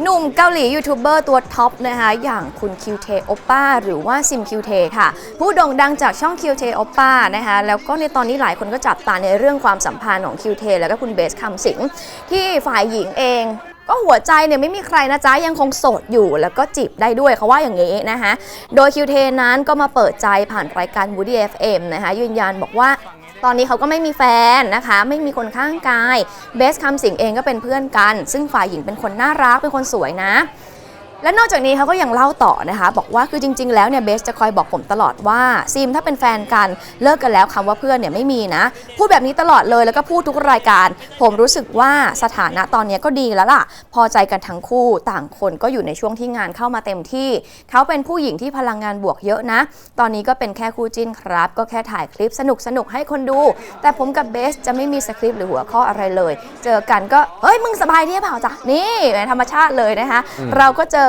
หนุ่มเกาหลียูทูบเบอร์ตัวท็อปนะคะอย่างคุณคิวเทโอป้าหรือว่าซิมคิวเทค่ะ ผู้โด่งดังจากช่องคิวเทโอป้านะคะแล้วก็ในตอนนี้หลายคนก็จับตาในเรื่องความสัมพันธ์ของคิวเทแล้วก็คุณเบสคำสิงที่ฝ่ายหญิงเองก็หัวใจเนี่ยไม่มีใครนะจ๊ะยังคงโสดอยู่แล้วก็จีบได้ด้วยเขาว่าอย่างนี้นะคะโดยคิวเทนั้นก็มาเปิดใจผ่านรายการ Woody FM นะคะยืนยันบอกว่า ตอนนี้เขาก็ไม่มีแฟนนะคะ ไม่มีคนข้างกาย เบสคำสิงเองก็เป็นเพื่อนกัน ซึ่งฝ่ายหญิงเป็นคนน่ารักเป็นคนสวยนะ และนอกจากนี้เขาก็ยังเล่าต่อนะคะ บอกว่าคือจริง ๆ แล้วเนี่ยเบสจะคอยบอกผมตลอดว่าซิมถ้าเป็นแฟนกันเลิกกันแล้วคำว่าเพื่อนเนี่ยไม่มีนะ พูดแบบนี้ตลอดเลยแล้วก็พูดทุกรายการ ผมรู้สึกว่าสถานะตอนนี้ก็ดีแล้วล่ะ พอใจกันทั้งคู่ต่างคนก็อยู่ในช่วงที่งานเข้ามาเต็มที่ เขาเป็นผู้หญิงที่พลังงานบวกเยอะนะ ตอนนี้ก็เป็นแค่คู่จิ้นครับ ก็แค่ถ่ายคลิปสนุกสนุกๆให้คนดู แต่ผมกับเบสจะไม่มีสคริปต์หรือหัวข้ออะไรเลย เจอกันก็เฮ้ยมึงสบายดีหรือเปล่าจ๊ะนี่ธรรมชาติเลยนะคะเราก็เจอ